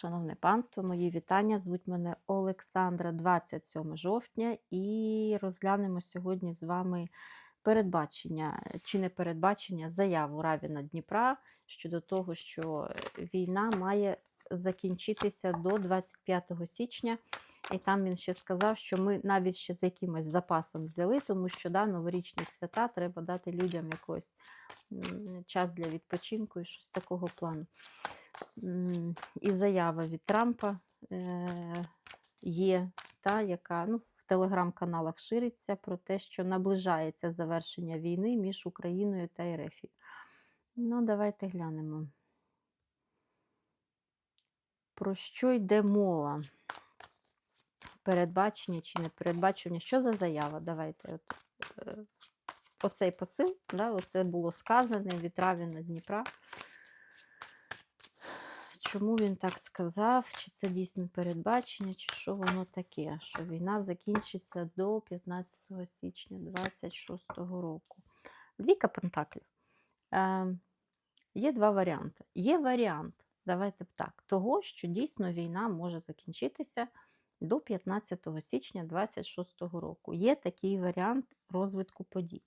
Шановне панство, мої вітання. Звуть мене Олександра 27 жовтня, і розглянемо сьогодні з вами передбачення чи не передбачення заяву Равіна Дніпра щодо того, що війна має закінчитися до 25 січня. І там він ще сказав, що ми навіть ще з якимось запасом взяли, тому що да, новорічні свята треба дати людям якийсь час для відпочинку і щось такого плану. І заява від Трампа е, є, та, яка ну, в телеграм-каналах шириться про те, що наближається завершення війни між Україною та РФ. Ну, давайте глянемо. Про що йде мова? Передбачення чи не передбачення? Що за заява? Давайте. От, е, оцей посил, да, оце було сказане від Равіна Дніпра. Чому він так сказав? Чи це дійсно передбачення, чи що воно таке? Що війна закінчиться до 15 січня 26 року. Двійка пентаклів. Е, Є два варіанти. Є варіант, давайте б так, того, що дійсно війна може закінчитися до 15 січня 26 року. Є такий варіант розвитку подій.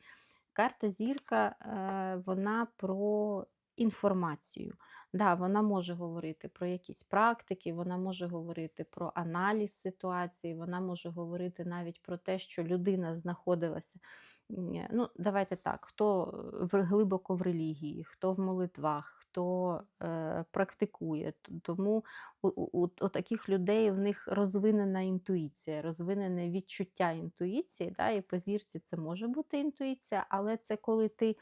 Карта зірка, е, вона про інформацію. Да, вона може говорити про якісь практики, вона може говорити про аналіз ситуації, вона може говорити навіть про те, що людина знаходилася. Ну, давайте так, хто глибоко в релігії, хто в молитвах, хто е, практикує. Тому у, у, у таких людей в них розвинена інтуїція, розвинене відчуття інтуїції. Да, і по зірці це може бути інтуїція, але це коли ти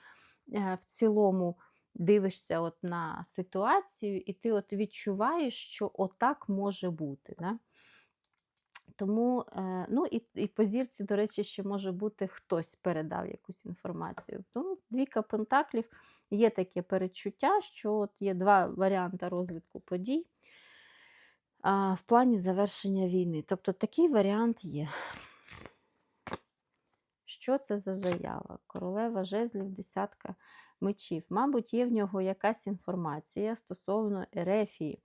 е, в цілому дивишся от на ситуацію, і ти от відчуваєш, що отак може бути. Да? Тому, е, ну і, і по зірці, до речі, ще може бути хтось передав якусь інформацію. Тому двійка пентаклів є таке передчуття, що от є два варіанти розвитку подій а, в плані завершення війни. Тобто такий варіант є. Що це за заява? Королева жезлів, десятка мечів. Мабуть, є в нього якась інформація стосовно Ерефії.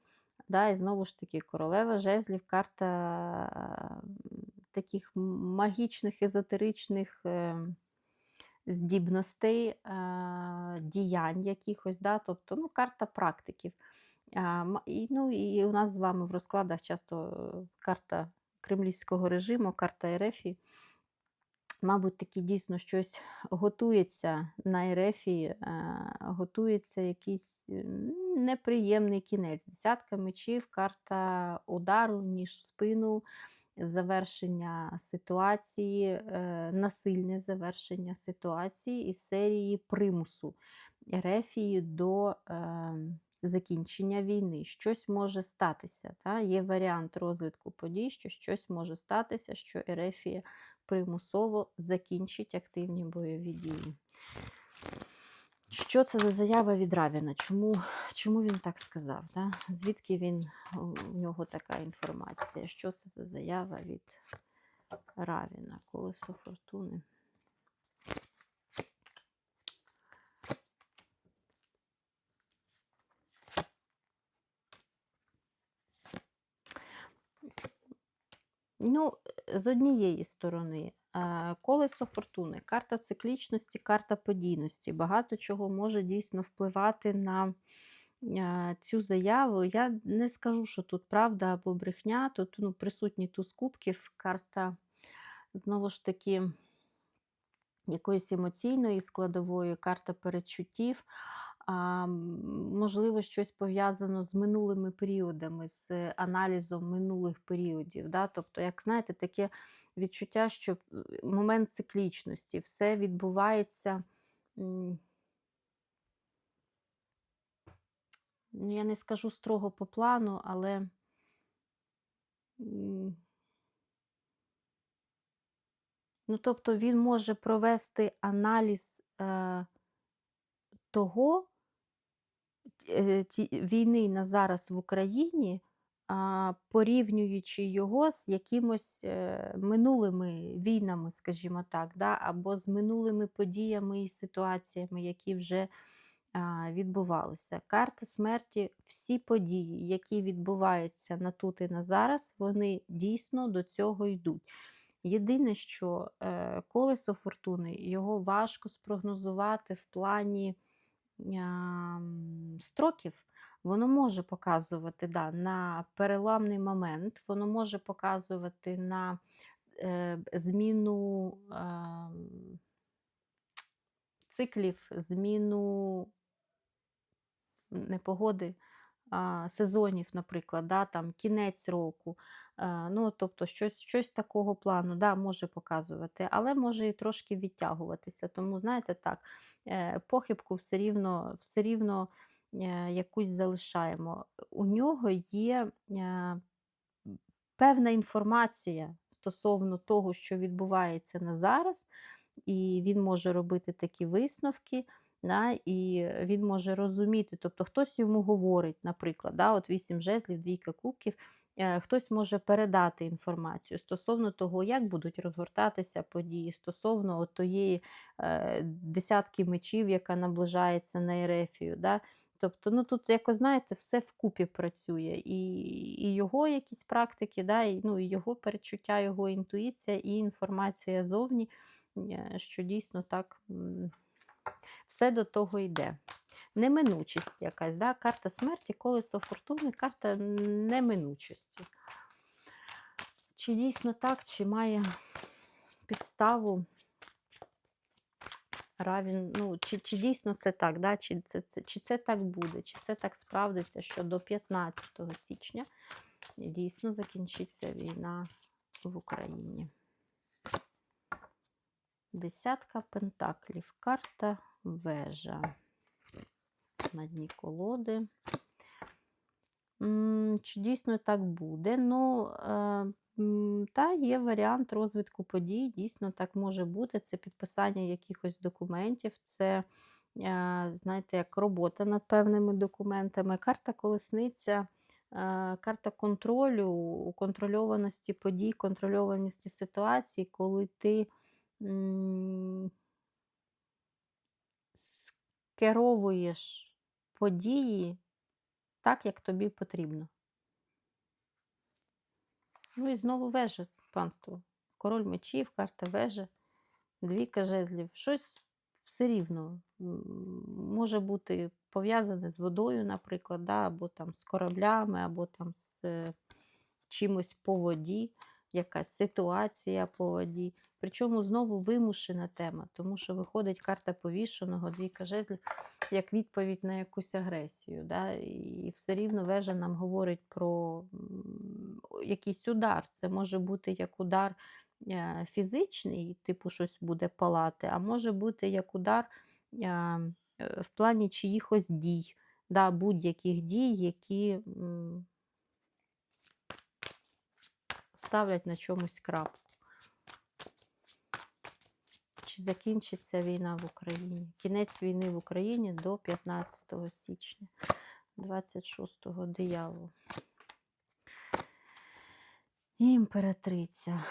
Да, і знову ж таки, королева жезлів, карта таких магічних, езотеричних е, здібностей, е, діянь якихось, да, тобто ну, карта практиків. І, ну, і у нас з вами в розкладах часто е, карта кремлівського режиму, карта Ерефії. Мабуть, таки дійсно щось готується на Ерефі, готується якийсь е, неприємний кінець. Десятка мечів, карта удару, ніж в спину, завершення ситуації, е, насильне завершення ситуації із серії примусу Ерефії до е, закінчення війни. Щось може статися. Та? Є варіант розвитку подій, що щось може статися, що Ерефія примусово закінчить активні бойові дії. Що це за заява від Равіна? Чому, чому він так сказав? Да? Звідки він, у нього така інформація? Що це за заява від Равіна? Колесо фортуни. Ну, з однієї сторони, колесо фортуни, карта циклічності, карта подійності. Багато чого може дійсно впливати на цю заяву. Я не скажу, що тут правда або брехня, тут ну, присутні туз кубків, карта знову ж таки якоїсь емоційної складової, карта передчуттів. Можливо, щось пов'язано з минулими періодами, з е, аналізом минулих періодів. Да? Тобто, як знаєте, таке відчуття, що е, момент циклічності, все відбувається. Ну, я не скажу строго по плану, але ну, тобто він може провести аналіз е, того, війни на зараз в Україні, порівнюючи його з якимось е, минулими війнами, скажімо так, да, або з минулими подіями і ситуаціями, які вже відбувалися. Карта смерті, всі події, які відбуваються на тут і на зараз, вони дійсно до цього йдуть. Єдине, що е, колесо фортуни його важко спрогнозувати в плані строків. Воно може показувати да, на переламний момент, воно може показувати на е, зміну е, циклів, зміну непогоди, сезонів, наприклад, да, там, кінець року. Ну, тобто щось, щось такого плану да, може показувати, але може і трошки відтягуватися. Тому, знаєте, так, е, похибку все рівно, все рівно е, якусь залишаємо. У нього є е, певна інформація стосовно того, що відбувається на зараз, і він може робити такі висновки. Да, і він може розуміти, тобто хтось йому говорить, наприклад, да, от вісім жезлів, двійка кубків, е, хтось може передати інформацію стосовно того, як будуть розгортатися події, стосовно от тієї е, десятки мечів, яка наближається на Ерефію. Да. Тобто, ну тут, якось, знаєте, все вкупі працює. І і його якісь практики, да, і, ну, і його перечуття, його інтуїція, і інформація зовні, е, що дійсно так. Все до того йде. Неминучість якась, да? карта смерті, колесо фортуни, карта неминучості. Чи дійсно так, чи має підставу равін, ну, чи, чи дійсно це так, да? чи, це, це, чи це так буде, чи це так справдиться, що до 15 січня дійсно закінчиться війна в Україні. Десятка пентаклів, карта вежа. На дні колоди. Чи дійсно так буде? Ну, е, та є варіант розвитку подій, дійсно так може бути. Це підписання якихось документів, це, е, знаєте, як робота над певними документами. Карта колесниця, е, карта контролю, контрольованості подій, контрольованості ситуацій, коли ти скеровуєш події так, як тобі потрібно. Ну і знову вежа, панство. Король мечів, карта вежа, двійка жезлів. Щось все рівно може бути пов'язане з водою, наприклад, да, або там з кораблями, або там з е, чимось по воді, якась ситуація по воді. Причому знову вимушена тема, тому що виходить карта повішеного, двійка жезлів, як відповідь на якусь агресію. Да? І все рівно вежа нам говорить про якийсь удар. Це може бути як удар е, фізичний, типу щось буде палати, а може бути як удар е, в плані чиїхось дій, да, будь-яких дій, які ставлять на чомусь крапку. Чи закінчиться війна в Україні? Кінець війни в Україні до 15 січня 26-го диявол. Імператриця.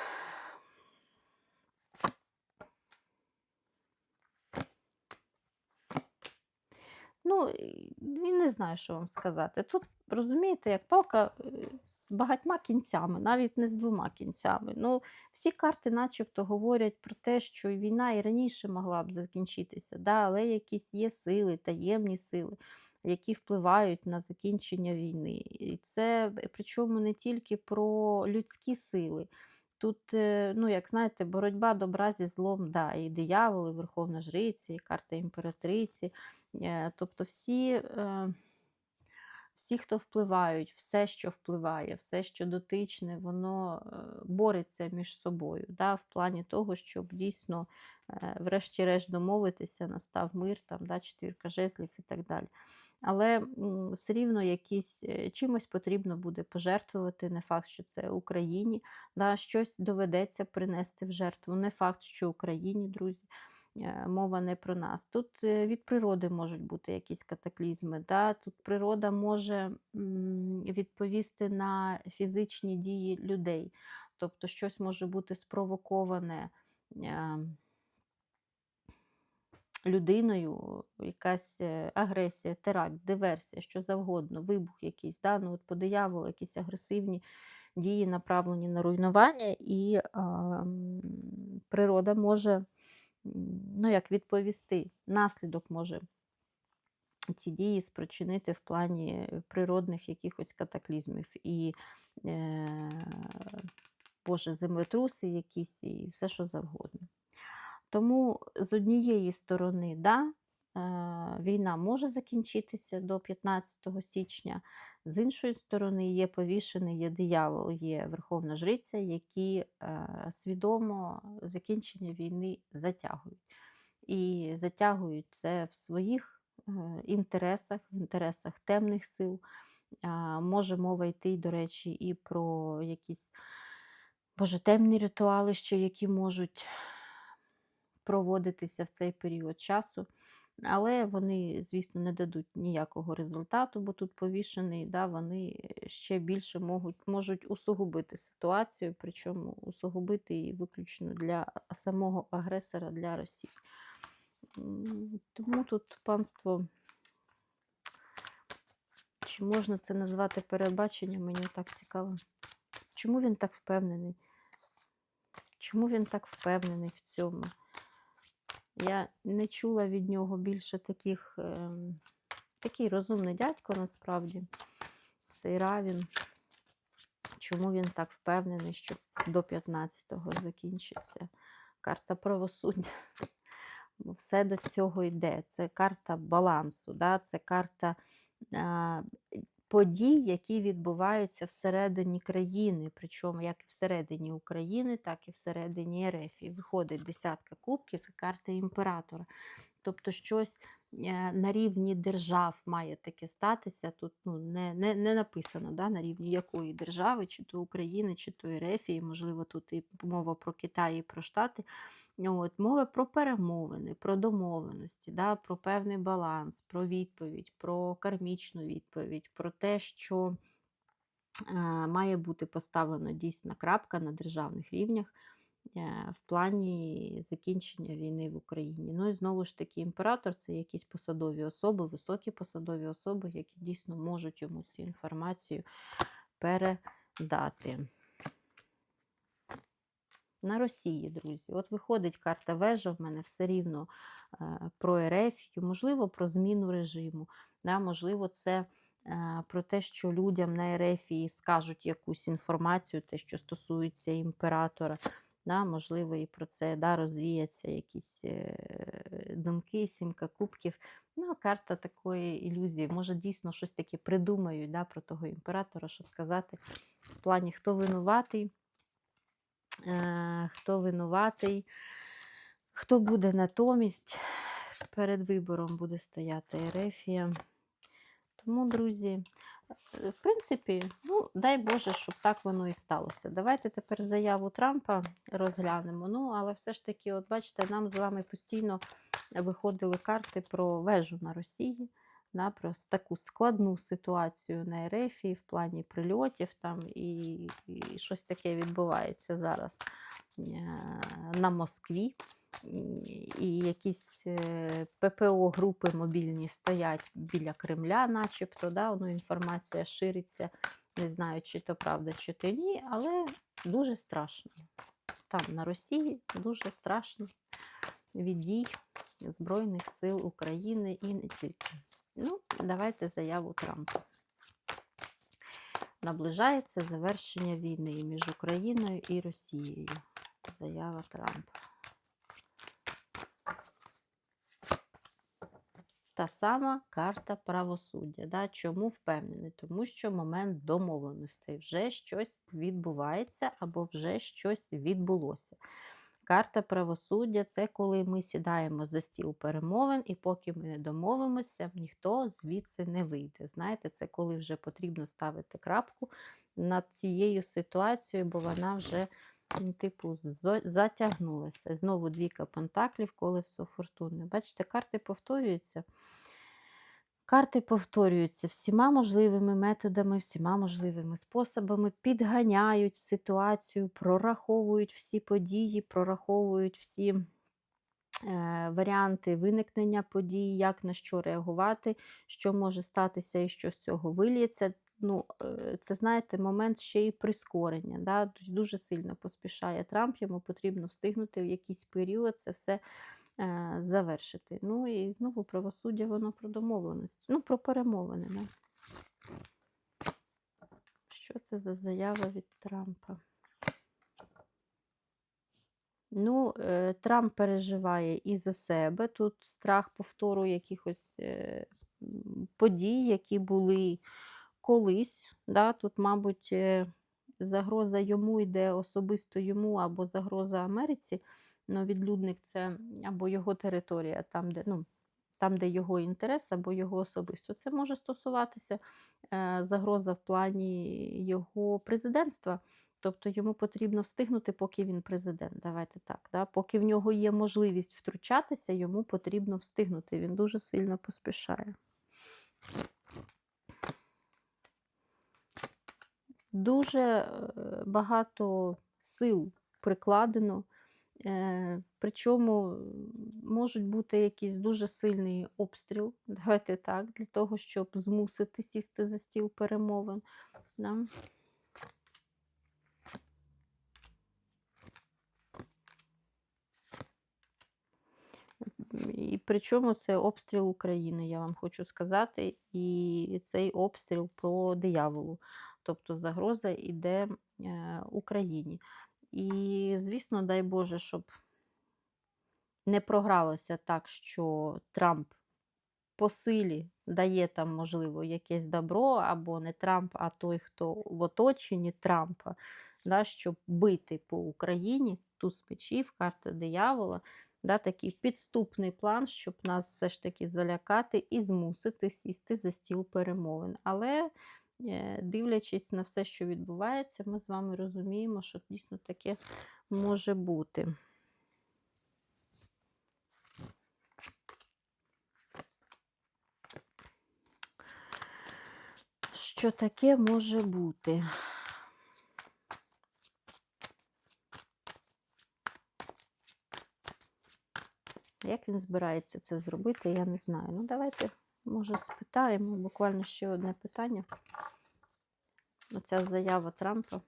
Ну, не знаю, що вам сказати. Тут, розумієте, як палка е, з багатьма кінцями, навіть не з двома кінцями. Ну, всі карти начебто говорять про те, що війна і раніше могла б закінчитися, да, але якісь є сили, таємні сили, які впливають на закінчення війни. І це причому не тільки про людські сили. Тут, е, ну, як знаєте, боротьба добра зі злом, да, і дияволи, і Верховна Жриця, і карта імператриці. Е, Тобто всі, е, всі, хто впливають, все, що впливає, все, що дотичне, воно е, бореться між собою, да, в плані того, щоб дійсно, е, врешті-решт, домовитися, настав мир, там, да, четвірка жезлів і так далі. Але все рівно якісь, е, чимось потрібно буде пожертвувати, не факт, що це Україні, да, щось доведеться принести в жертву. Не факт, що Україні, друзі. Е, Мова не про нас. Тут е, від природи можуть бути якісь катаклізми. Да? Тут природа може відповісти на фізичні дії людей. Тобто щось може бути спровоковане е, людиною, якась агресія, теракт, диверсія, що завгодно, вибух якийсь, да? ну, от по дияволу якісь агресивні дії направлені на руйнування, і а, природа може ну, як відповісти, наслідок може ці дії спричинити в плані природних якихось катаклізмів. І е, Боже, землетруси якісь і все, що завгодно. Тому з однієї сторони, да, війна може закінчитися до 15 січня, з іншої сторони, є повішений, є диявол, є Верховна Жриця, які е, свідомо закінчення війни затягують. І затягують це в своїх е, інтересах, в інтересах темних сил. Може мова йти, до речі, і про якісь боже, темні ритуали, ще які можуть проводитися в цей період часу. Але вони, звісно, не дадуть ніякого результату, бо тут повішений, да, вони ще більше можуть, можуть усугубити ситуацію, причому усугубити її виключно для самого агресора, для Росії. Тому тут панство, чи можна це назвати передбаченням, мені так цікаво. Чому він так впевнений? Чому він так впевнений в цьому? Я не чула від нього більше таких, ем, такий розумний дядько насправді. Цей Равін. Чому він так впевнений, що до 15-го закінчиться карта правосуддя? Бо все до цього йде. Це карта балансу, да? це карта подій, які відбуваються всередині країни, причому як всередині України, так і всередині РФ. І виходить десятка кубків і карта імператора. Тобто щось е, на рівні держав має таке статися. Тут ну, не не, не написано да, на рівні якої держави, чи то України, чи то РФ, і, можливо, тут і мова про Китай і про Штати. От, Мова про перемовини, про домовленості, да, про певний баланс, про відповідь, про кармічну відповідь, про те, що е, має бути поставлена дійсна крапка на державних рівнях в плані закінчення війни в Україні. Ну і знову ж таки, імператор це якісь посадові особи, високі посадові особи, які дійсно можуть йому цю інформацію передати. На Росії, друзі. От виходить карта вежа в мене все рівно е, про Ерефію, можливо, про зміну режиму. Да, Можливо, це е, про те, що людям на Ерефії скажуть якусь інформацію, те, що стосується імператора. Да, Можливо, і про це да, розвіяться якісь е, думки, сімка кубків. Ну, карта такої ілюзії. Може, дійсно щось таке придумають да, про того імператора, що сказати в плані, хто винуватий. Е, хто винуватий, хто буде натомість. Перед вибором буде стояти Ерефія. Тому, друзі, в принципі, ну, дай Боже, щоб так воно і сталося. Давайте тепер заяву Трампа розглянемо. Ну, але все ж таки, от бачите, нам з вами постійно виходили карти про вежу на Росії да, про таку складну ситуацію на Ерефії в плані прильотів там і, і щось таке відбувається зараз е, на Москві. І якісь е, ППО групи мобільні стоять біля Кремля, начебто, да, ну, інформація шириться. Не знаю, чи то правда, чи то ні, але дуже страшно. Там на Росії дуже страшно від дій Збройних сил України і не тільки. Ну, давайте заяву Трампа. Наближається завершення війни між Україною і Росією. Заява Трампа. Та сама карта правосуддя. Да? Чому впевнений? Тому що момент домовленостей вже щось відбувається або вже щось відбулося. Карта правосуддя це коли ми сідаємо за стіл перемовин, і поки ми не домовимося, ніхто звідси не вийде. Знаєте, це коли вже потрібно ставити крапку над цією ситуацією, бо вона вже, типу, затягнулася. Знову двійка пентаклів, колесо фортуни. Бачите, карти повторюються. Карти повторюються всіма можливими методами, всіма можливими способами, підганяють ситуацію, прораховують всі події, прораховують всі е, варіанти виникнення подій, як на що реагувати, що може статися і що з цього виліється. Ну, е, це, знаєте, момент ще й прискорення. Да? Дуже сильно поспішає Трамп, йому потрібно встигнути в якийсь період це все е, завершити. Ну і знову правосуддя, воно про домовленості. Ну, про перемовини. Да? Що це за заява від Трампа? Ну, е, Трамп переживає і за себе. Тут страх повтору якихось е, подій, які були колись. Да? Тут, мабуть, е, загроза йому йде особисто йому або загроза Америці. Ну, відлюдник це або його територія, там, де, ну, там, де його інтерес, або його особисто. Це може стосуватися е, загроза в плані його президентства. Тобто йому потрібно встигнути, поки він президент. Давайте так. Да? Поки в нього є можливість втручатися, йому потрібно встигнути. Він дуже сильно поспішає. Дуже е, багато сил прикладено. Е, Причому можуть бути якийсь дуже сильний обстріл, давайте так, для того, щоб змусити сісти за стіл перемовин. Да? І причому це обстріл України, я вам хочу сказати, і цей обстріл про дияволу. Тобто загроза йде е, Україні. І, звісно, дай Боже, щоб не програлося так, що Трамп по силі дає там, можливо, якесь добро, або не Трамп, а той, хто в оточенні Трампа, да, щоб бити по Україні, туз мечів, карта диявола, да, такий підступний план, щоб нас все ж таки залякати і змусити сісти за стіл перемовин. Але дивлячись на все, що відбувається, ми з вами розуміємо, що дійсно таке може бути. Що таке може бути? Як він збирається це зробити, я не знаю. Ну, давайте, може, спитаємо. Буквально ще одне питання. Оця заява Трампа.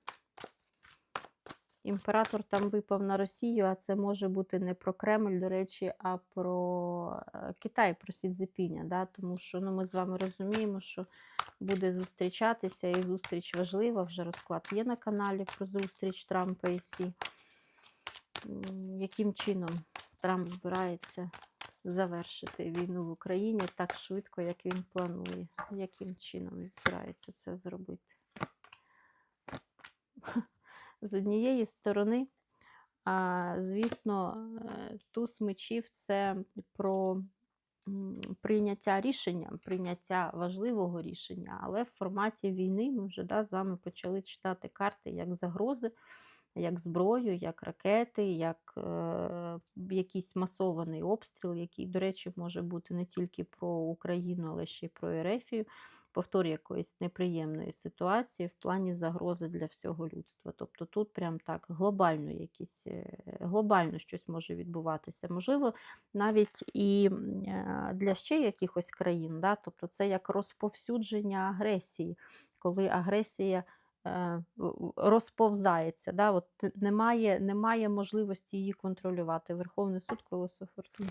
Імператор там випав на Росію, а це може бути не про Кремль, до речі, а про е, Китай, про Сідзепіня. Да? Тому що ну, ми з вами розуміємо, що буде зустрічатися, і зустріч важлива. Вже розклад є на каналі про зустріч Трампа і Сі. Яким чином Трамп збирається завершити війну в Україні так швидко, як він планує? Яким чином він збирається це зробити? З однієї сторони, звісно, е, туз мечів це про прийняття рішення, прийняття важливого рішення, але в форматі війни ми вже да, з вами почали читати карти як загрози, як зброю, як ракети, як е, якийсь масований обстріл, який, до речі, може бути не тільки про Україну, але ще й про Ерефію, повтор якоїсь неприємної ситуації в плані загрози для всього людства. Тобто тут прям так глобально якісь, е, глобально щось може відбуватися. Можливо, навіть і е, для ще якихось країн, да? тобто це як розповсюдження агресії, коли агресія розповзається. Да? От немає, немає можливості її контролювати. Верховний суд колесо фортуни.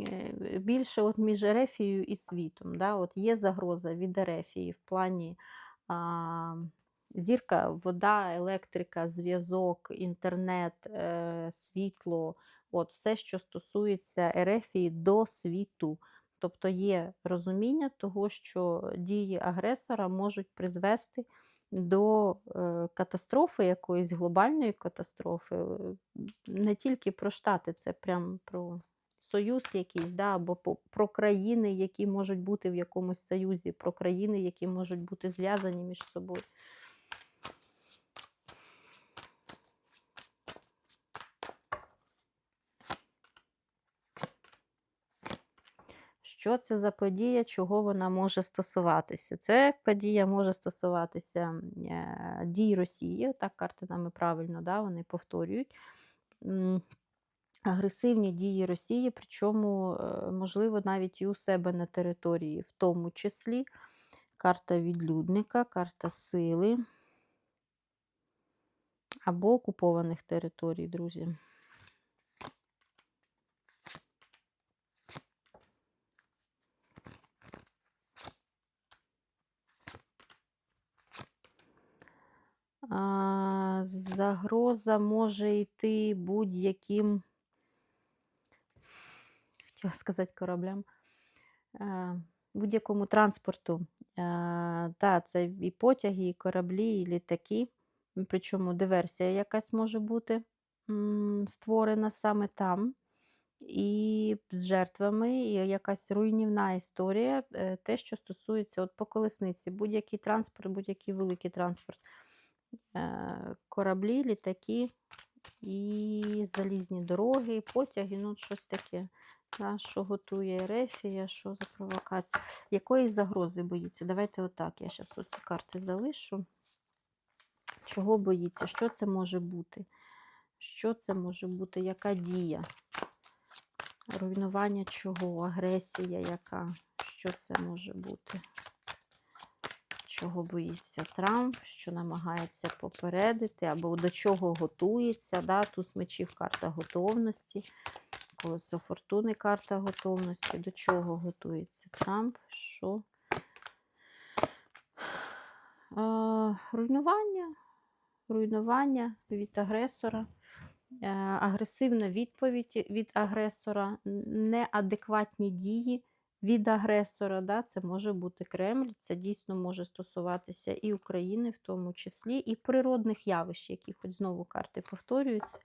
Е, Більше от між Ерефією і світом. Да? От є загроза від Ерефії в плані а, зірка, вода, електрика, зв'язок, інтернет, е, світло, от все, що стосується Ерефії до світу. Тобто є розуміння того, що дії агресора можуть призвести до е, катастрофи, якоїсь глобальної катастрофи. Не тільки про Штати, це прям про союз якийсь, да, або про країни, які можуть бути в якомусь союзі, про країни, які можуть бути зв'язані між собою. Що це за подія, чого вона може стосуватися? Це подія може стосуватися е, дій Росії. Так, карти нами правильно, да, вони повторюють. Агресивні дії Росії, причому, е, можливо, навіть і у себе на території, в тому числі карта відлюдника, карта сили або окупованих територій, друзі. Загроза може йти будь-яким, хотіла сказати кораблям, будь-якому транспорту. Та, це і потяги, і кораблі, і літаки. Причому диверсія якась може бути створена саме там. І з жертвами, і якась руйнівна історія, е, те, що стосується от по колесниці, будь-який транспорт, будь-який великий транспорт, кораблі, літаки і залізні дороги, потяги, ну щось таке. Да, що готує Ерефія, що за провокація. Якої загрози боїться? Давайте отак. Я зараз оці карти залишу. Чого боїться? Що це може бути? Що це може бути? Яка дія? Руйнування чого? Агресія яка? Що це може бути? Чого боїться Трамп, що намагається попередити, або до чого готується. Да? Туз мечів карта готовності, колесо фортуни карта готовності. До чого готується Трамп? Що? А, руйнування, руйнування від агресора. Е, агресивна відповідь від агресора, неадекватні дії від агресора. Да? Це може бути Кремль, це дійсно може стосуватися і України, в тому числі, і природних явищ, які хоч знову карти повторюються.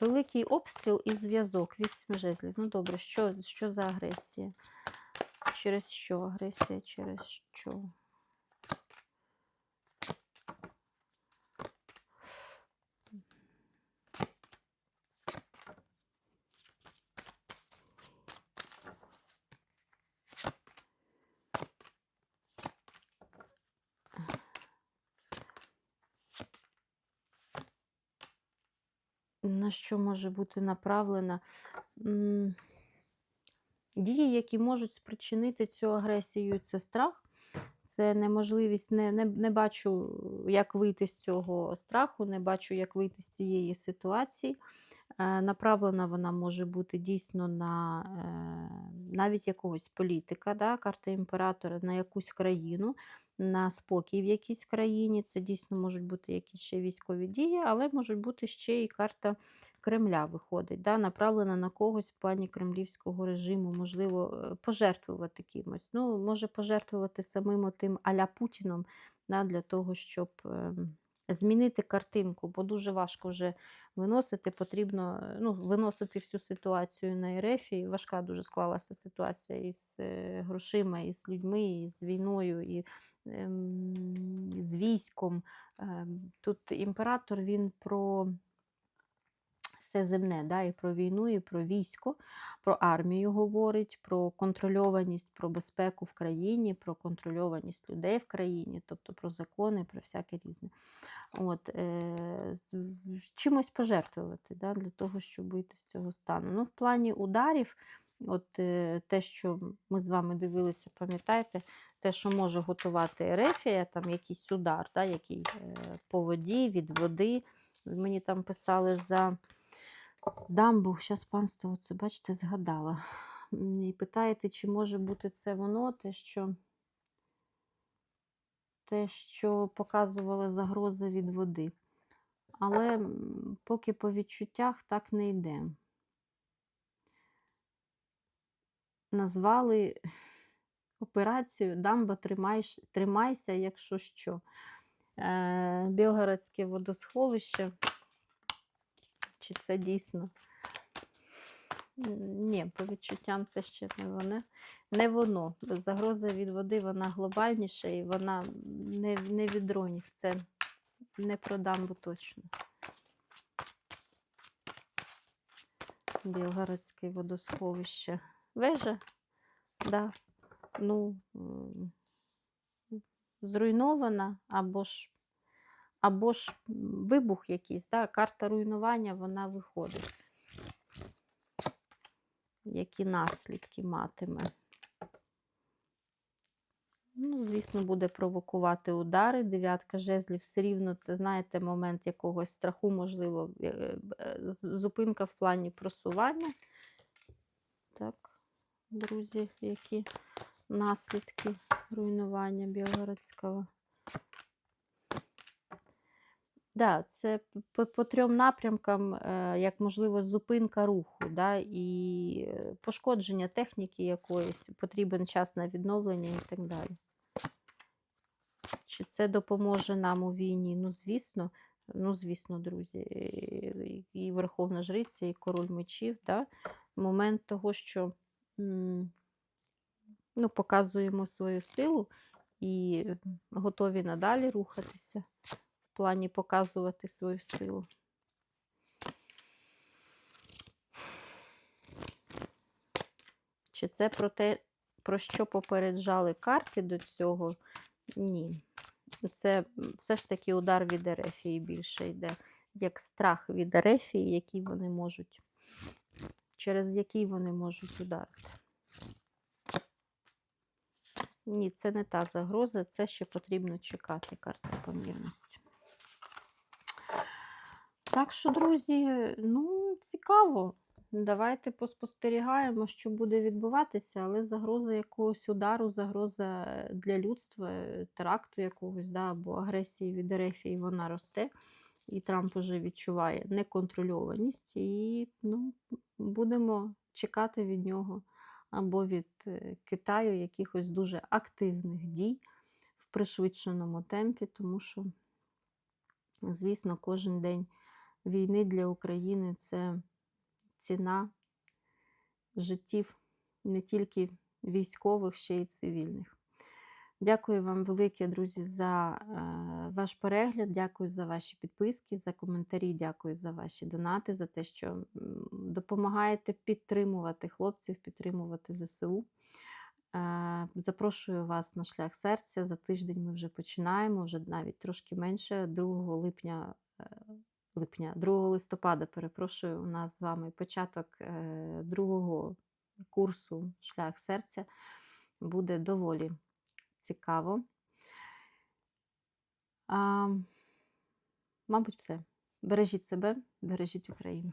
Великий обстріл і зв'язок, вісім жезлів. Ну добре, що, що за агресія? Через що агресія? Через що? Що може бути направлена? Дії, які можуть спричинити цю агресію, це страх, це неможливість, не, не, не бачу, як вийти з цього страху, не бачу, як вийти з цієї ситуації. Е, Направлена вона може бути дійсно на е, навіть якогось політика, да, карта імператора, на якусь країну, на спокій в якійсь країні. Це дійсно можуть бути якісь ще військові дії, але можуть бути ще і карта Кремля виходить, да, направлена на когось в плані кремлівського режиму, можливо, е, пожертвувати кимось. Ну, може пожертвувати самим тим аля Путіном да, для того, щоб ем, змінити картинку, бо дуже важко вже виносити. Потрібно е, ну, виносити всю ситуацію на Ерефі. Важка дуже склалася ситуація із е, грошима, і з людьми, і з війною, і ем, з військом. Ем, Тут імператор він про все земне, да, і про війну, і про військо, про армію говорить, про контрольованість, про безпеку в країні, про контрольованість людей в країні, тобто про закони, про всяке різне. От, е, чимось пожертвувати да, для того, щоб вийти з цього стану. Ну, в плані ударів, от е, те, що ми з вами дивилися, пам'ятаєте, те, що може готувати Ерефія, там якийсь удар, да, який е, по воді, від води. Мені там писали за дамбу, зараз панство, це бачите, згадала. І питаєте, чи може бути це воно, те, що, те, що показували загрози від води. Але поки по відчуттях так не йде. Назвали операцію Дамба тримайся, якщо що. Е, Білгородське водосховище. Чи це дійсно? Ні, по відчуттям це ще не воно. Не воно. Загроза від води вона глобальніша і вона не, не від дронів. Це не про дамбу точно. Білгородське водосховище. Вежа? Да. Ну, зруйнована або ж, або ж вибух якийсь. Да? Карта руйнування вона виходить. Які наслідки матиме. Ну, звісно, буде провокувати удари. Дев'ятка жезлів все рівно це, знаєте, момент якогось страху, можливо, е, е, зупинка в плані просування. Так, друзі, які наслідки руйнування Білгородського. Да, це по, по трьом напрямкам, е, як можливо, зупинка руху, да, і е, пошкодження техніки якоїсь, потрібен час на відновлення і так далі. Чи це допоможе нам у війні? Ну, звісно, ну, звісно, друзі, і- Верховна Жриця, і король мечів, да? момент того, що ну, показуємо свою силу і готові надалі рухатися в плані показувати свою силу. Чи це про те, про що попереджали карти до цього? Ні. Це все ж таки удар від Ерефії більше йде, як страх від Ерефії, який вони можуть, через який вони можуть ударити. Ні, це не та загроза, це ще потрібно чекати карта помірності. Так що, друзі, ну, цікаво. Давайте поспостерігаємо, що буде відбуватися, але загроза якогось удару, загроза для людства, е, теракту якогось, да, або агресії від Ерефії, вона росте. І Трамп уже відчуває неконтрольованість, і ну, будемо чекати від нього або від е, Китаю якихось дуже активних дій в пришвидшеному темпі, тому що, звісно, кожен день війни для України це ціна життів не тільки військових, ще й цивільних. Дякую вам велике, друзі, за е, ваш перегляд. Дякую за ваші підписки, за коментарі. Дякую за ваші донати, за те, що допомагаєте підтримувати хлопців, підтримувати ЗСУ. Е, Запрошую вас на шлях серця. За тиждень ми вже починаємо, вже навіть трошки менше. 2 липня, е, липня, 2 листопада, перепрошую, у нас з вами початок е, другого курсу Шлях серця. Буде доволі цікаво. А, мабуть, все. Бережіть себе, бережіть Україну.